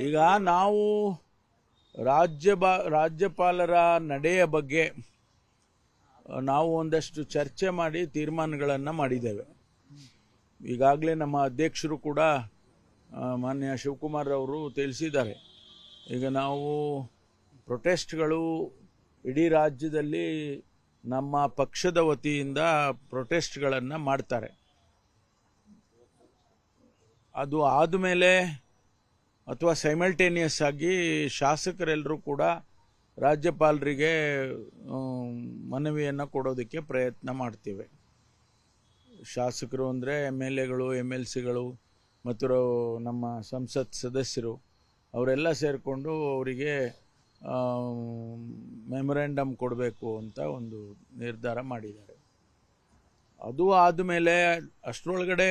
ಈಗ ನಾವು ರಾಜ್ಯ ರಾಜ್ಯಪಾಲರ ನಡೆಯ ಬಗ್ಗೆ ನಾವು ಒಂದಷ್ಟು ಚರ್ಚೆ ಮಾಡಿ ತೀರ್ಮಾನಗಳನ್ನು ಮಾಡಿದ್ದೇವೆ. ಈಗಾಗಲೇ ನಮ್ಮ ಅಧ್ಯಕ್ಷರು ಕೂಡ ಮಾನ್ಯ ಶಿವಕುಮಾರ್ ಅವರು ತಿಳಿಸಿದ್ದಾರೆ. ಈಗ ನಾವು ಪ್ರೊಟೆಸ್ಟ್ಗಳು ಇಡೀ ರಾಜ್ಯದಲ್ಲಿ ನಮ್ಮ ಪಕ್ಷದ ವತಿಯಿಂದ ಪ್ರೊಟೆಸ್ಟ್ಗಳನ್ನು ಮಾಡ್ತಾರೆ. ಅದು ಆದಮೇಲೆ ಅಥವಾ ಸೈಮಲ್ಟೇನಿಯಸ್ ಆಗಿ ಶಾಸಕರೆಲ್ಲರೂ ಕೂಡ ರಾಜ್ಯಪಾಲರಿಗೆ ಮನವಿಯನ್ನು ಕೊಡೋದಕ್ಕೆ ಪ್ರಯತ್ನ ಮಾಡ್ತೇವೆ. ಶಾಸಕರು ಅಂದರೆ ಎಂ ಎಲ್ ಎಗಳು ಎಂ ಎಲ್ ಸಿಗಳು ಮತ್ತು ನಮ್ಮ ಸಂಸತ್ ಸದಸ್ಯರು, ಅವರೆಲ್ಲ ಸೇರಿಕೊಂಡು ಅವರಿಗೆ ಮೆಮೊರೆಂಡಮ್ ಕೊಡಬೇಕು ಅಂತ ಒಂದು ನಿರ್ಧಾರ ಮಾಡಿದ್ದಾರೆ. ಅದು ಆದಮೇಲೆ ಅಷ್ಟರೊಳಗಡೆ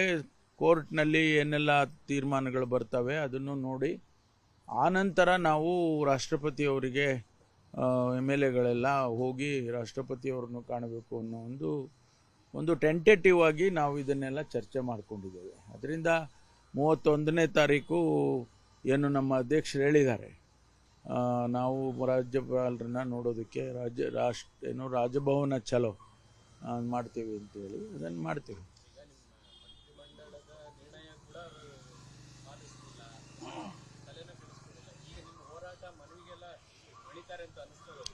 ಕೋರ್ಟ್ನಲ್ಲಿ ಏನೆಲ್ಲ ತೀರ್ಮಾನಗಳು ಬರ್ತವೆ ಅದನ್ನು ನೋಡಿ ಆನಂತರ ನಾವು ರಾಷ್ಟ್ರಪತಿಯವರಿಗೆ ಎಂ ಎಲ್ ಎಗಳೆಲ್ಲ ಹೋಗಿ ರಾಷ್ಟ್ರಪತಿಯವ್ರನ್ನು ಕಾಣಬೇಕು ಅನ್ನೋ ಒಂದು ಒಂದು ಟೆಂಟೇಟಿವ್ ಆಗಿ ನಾವು ಇದನ್ನೆಲ್ಲ ಚರ್ಚೆ ಮಾಡಿಕೊಂಡಿದ್ದೇವೆ. ಅದರಿಂದ ಮೂವತ್ತೊಂದನೇ ತಾರೀಕು ಏನು ನಮ್ಮ ಅಧ್ಯಕ್ಷರು ಹೇಳಿದ್ದಾರೆ. ನಾವು ರಾಜ್ಯಪಾಲರನ್ನ ನೋಡೋದಕ್ಕೆ ರಾಜ್ಯ, ರಾಷ್ಟ್ರ, ಏನು ರಾಜಭವನ ಚಲೋ ಮಾಡ್ತೀವಿ ಅಂತೇಳಿ ಅದನ್ನು ಮಾಡ್ತೀವಿ.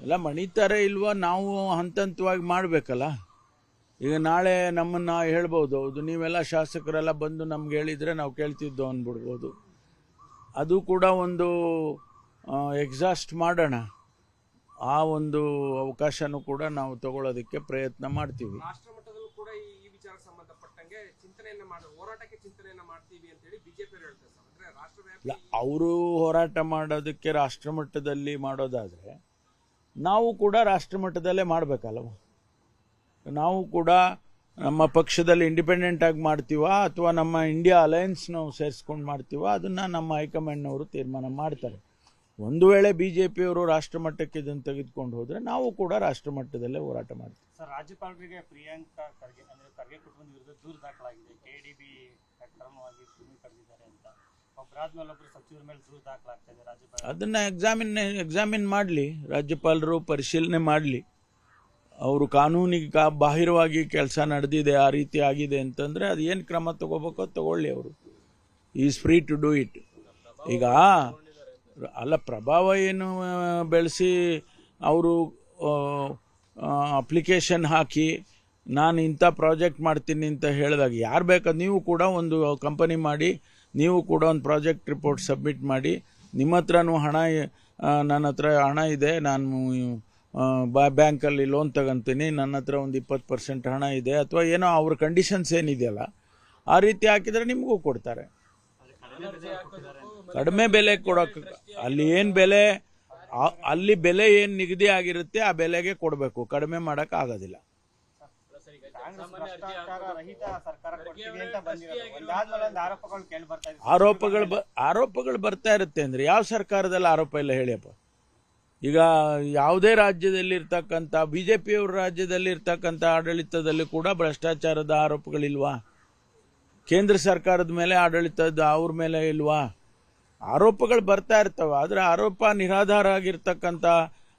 ಎಲ್ಲ ಮಣಿತಾರೆ ಇಲ್ವಾ ನಾವು ಹಂತ ಹಂತವಾಗಿ ಮಾಡಬೇಕಲ್ಲ. ಈಗ ನಾಳೆ ನಮ್ಮನ್ನು ಹೇಳ್ಬೋದು, ಹೌದು, ನೀವೆಲ್ಲ ಶಾಸಕರೆಲ್ಲ ಬಂದು ನಮ್ಗೆ ಹೇಳಿದರೆ ನಾವು ಕೇಳ್ತಿದ್ದೋ ಅಂದ್ಬಿಡ್ಬೋದು ಅದು ಕೂಡ ಒಂದು ಎಕ್ಸಾಸ್ಟ್ ಮಾಡೋಣ. ಆ ಒಂದು ಅವಕಾಶನೂ ಕೂಡ ನಾವು ತಗೊಳ್ಳೋದಕ್ಕೆ ಪ್ರಯತ್ನ ಮಾಡ್ತೀವಿ. ರಾಷ್ಟ್ರ ಮಟ್ಟದಲ್ಲೂ ಹೋರಾಟಕ್ಕೆ ಮಾಡ್ತೀವಿ ಅಂತ ಹೇಳಿ ಬಿಜೆಪಿ ಹೇಳ್ತಾರೆ ಅವರು ಹೋರಾಟ ಮಾಡೋದಕ್ಕೆ ರಾಷ್ಟ್ರಮಟ್ಟದಲ್ಲಿ ಮಾಡೋದಾದರೆ ನಾವು ಕೂಡ ರಾಷ್ಟ್ರಮಟ್ಟದಲ್ಲೇ ಮಾಡಬೇಕಲ್ಲ ನಾವು ಕೂಡ ನಮ್ಮ ಪಕ್ಷದಲ್ಲಿ ಇಂಡಿಪೆಂಡೆಂಟ್ ಆಗಿ ಮಾಡ್ತೀವಾ ಅಥವಾ ನಮ್ಮ ಇಂಡಿಯಾ ಅಲಯನ್ಸ್ ನಾವು ಸೇರಿಸ್ಕೊಂಡು ಮಾಡ್ತೀವ, ಅದನ್ನು ನಮ್ಮ ಹೈಕಮಾಂಡ್ನವರು ತೀರ್ಮಾನ ಮಾಡ್ತಾರೆ. ಒಂದು ವೇಳೆ ಬಿ ಜೆ ಪಿಯವರು ರಾಷ್ಟ್ರಮಟ್ಟಕ್ಕೆ ಇದನ್ನು ತೆಗೆದುಕೊಂಡು ಹೋದರೆ ನಾವು ಕೂಡ ರಾಷ್ಟ್ರಮಟ್ಟದಲ್ಲೇ ಹೋರಾಟ ಮಾಡ್ತೀವಿ. ಸರ್ ರಾಜ್ಯಪಾಲರಿಗೆ ಪ್ರಿಯಾಂಕಾ ಖರ್ಗೆ ಅಂದರೆ ಖರ್ಗೆ ಕುಟುಂಬದ ವಿರುದ್ಧ ದೂರು ದಾಖಲಾಗಿದೆ. ಕೆ ಡಿ ಬಿ ಅಕ್ರಮವಾಗಿ ಭೂಮಿ ಪಡೆದಿದ್ದಾರೆ ಅಂತ ಅದನ್ನ ಎಕ್ಸಾಮಿನ್ ಎಕ್ಸಾಮಿನ್ ಮಾಡಲಿ. ರಾಜ್ಯಪಾಲರು ಪರಿಶೀಲನೆ ಮಾಡಲಿ. ಅವರು ಕಾನೂನಿಗೆ ಕಾ ಬಾಹಿರವಾಗಿ ಕೆಲಸ ನಡೆದಿದೆ ಆ ರೀತಿ ಆಗಿದೆ ಅಂತಂದರೆ ಅದು ಏನು ಕ್ರಮ ತಗೋಬೇಕೋ ತಗೊಳ್ಳಿ ಅವರು. Is free to do it ಈಗ ಅಲ್ಲ, ಪ್ರಭಾವ ಏನು ಬೆಳೆಸಿ ಅವರು ಅಪ್ಲಿಕೇಶನ್ ಹಾಕಿ ನಾನು ಇಂಥ ಪ್ರಾಜೆಕ್ಟ್ ಮಾಡ್ತೀನಿ ಅಂತ ಹೇಳಿದಾಗ ಯಾರು ಬೇಕಾದ ನೀವು ಕೂಡ ಒಂದು ಕಂಪನಿ ಮಾಡಿ, ನೀವು ಕೂಡ ಒಂದು ಪ್ರಾಜೆಕ್ಟ್ ರಿಪೋರ್ಟ್ ಸಬ್ಮಿಟ್ ಮಾಡಿ, ನಿಮ್ಮ ಹತ್ರನೂ ಹಣ ನನ್ನ ಹತ್ರ ಹಣ ಇದೆ, ನಾನು ಬ್ಯಾಂಕಲ್ಲಿ ಲೋನ್ ತಗೊಂತೀನಿ, ನನ್ನ ಹತ್ರ ಒಂದು ಇಪ್ಪತ್ತು ಪರ್ಸೆಂಟ್ ಹಣ ಇದೆ, ಅಥವಾ ಏನೋ ಅವ್ರ ಕಂಡೀಷನ್ಸ್ ಏನಿದೆಯಲ್ಲ, ಆ ರೀತಿ ಹಾಕಿದರೆ ನಿಮಗೂ ಕೊಡ್ತಾರೆ. ಕಡಿಮೆ ಬೆಲೆ ಕೊಡೋಕೆ ಅಲ್ಲಿ ಏನು ಬೆಲೆ ಅಲ್ಲಿ ಬೆಲೆ ಏನು ನಿಗದಿ ಆಗಿರುತ್ತೆ, ಆ ಬೆಲೆಗೆ ಕೊಡಬೇಕು. ಕಡಿಮೆ ಮಾಡೋಕೆ ಆಗೋದಿಲ್ಲ. ಆರೋಪಗಳು ಆರೋಪಗಳು ಬರ್ತಾ ಇರುತ್ತೆ ಅಂದ್ರೆ ಯಾವ ಸರ್ಕಾರದಲ್ಲಿ ಆರೋಪ ಇಲ್ಲ ಹೇಳಿಯಪ್ಪ ಈಗ ಯಾವುದೇ ರಾಜ್ಯದಲ್ಲಿ ಇರ್ತಕ್ಕಂಥ ಬಿ ಜೆ ಪಿಯವ್ರ ರಾಜ್ಯದಲ್ಲಿ ಇರ್ತಕ್ಕಂಥ ಆಡಳಿತದಲ್ಲಿ ಕೂಡ ಭ್ರಷ್ಟಾಚಾರದ ಆರೋಪಗಳಿಲ್ವಾ? ಕೇಂದ್ರ ಸರ್ಕಾರದ ಮೇಲೆ ಆಡಳಿತದ ಅವ್ರ ಮೇಲೆ ಇಲ್ವಾ? ಆರೋಪಗಳು ಬರ್ತಾ ಇರ್ತವೆ. ಆದರೆ ಆರೋಪ ನಿರಾಧಾರ ಆಗಿರ್ತಕ್ಕಂಥ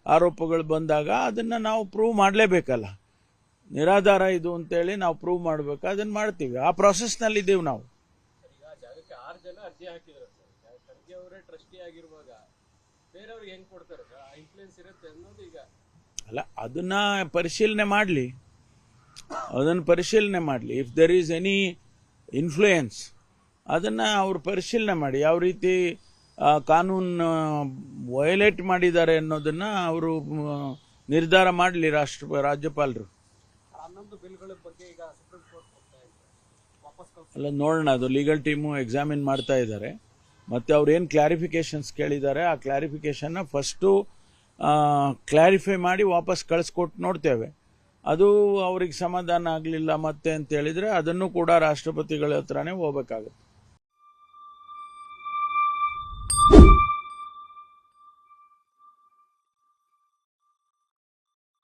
ಆರೋಪಗಳು ಬಂದಾಗ ಅದನ್ನು ನಾವು ಪ್ರೂವ್ ಮಾಡಲೇಬೇಕಲ್ಲ. ನಿರಾಧಾರ ಇದು ಅಂತೇಳಿ ನಾವು ಪ್ರೂವ್ ಮಾಡಬೇಕು. ಅದನ್ನು ಮಾಡ್ತೀವಿ. ಆ ಪ್ರಾಸೆಸ್ನಲ್ಲಿ ಇದ್ದೀವಿ ನಾವು. ಅಲ್ಲ ಅದನ್ನ ಪರಿಶೀಲನೆ ಮಾಡಲಿ. ಅದನ್ನು ಪರಿಶೀಲನೆ ಮಾಡಲಿ. If there is any influence ಅದನ್ನು ಅವರು ಪರಿಶೀಲನೆ ಮಾಡಿ ಯಾವ ರೀತಿ ಕಾನೂನು ವಯೋಲೇಟ್ ಮಾಡಿದ್ದಾರೆ ಅನ್ನೋದನ್ನು ಅವರು ನಿರ್ಧಾರ ಮಾಡಲಿ ರಾಷ್ಟ್ರ ರಾಜ್ಯಪಾಲರು. ಅಲ್ಲ ನೋಡೋಣ ಅದು ಲೀಗಲ್ ಟೀಮು ಎಕ್ಸಾಮಿನ್ ಮಾಡ್ತಾ ಇದ್ದಾರೆ. ಮತ್ತು ಅವ್ರು ಏನು ಕ್ಲಾರಿಫಿಕೇಶನ್ಸ್ ಕೇಳಿದ್ದಾರೆ ಆ ಕ್ಲಾರಿಫಿಕೇಷನ್ನ ಫಸ್ಟು ಕ್ಲಾರಿಫೈ ಮಾಡಿ ವಾಪಸ್ ಕಳಿಸ್ಕೊಟ್ಟು ನೋಡ್ತೇವೆ. ಅದು ಅವ್ರಿಗೆ ಸಮಾಧಾನ ಆಗಲಿಲ್ಲ ಮತ್ತೆ ಅಂತ ಹೇಳಿದರೆ ಅದನ್ನು ಕೂಡ ರಾಷ್ಟ್ರಪತಿಗಳ ಹತ್ರನೇ ಹೋಗ್ಬೇಕಾಗುತ್ತೆ.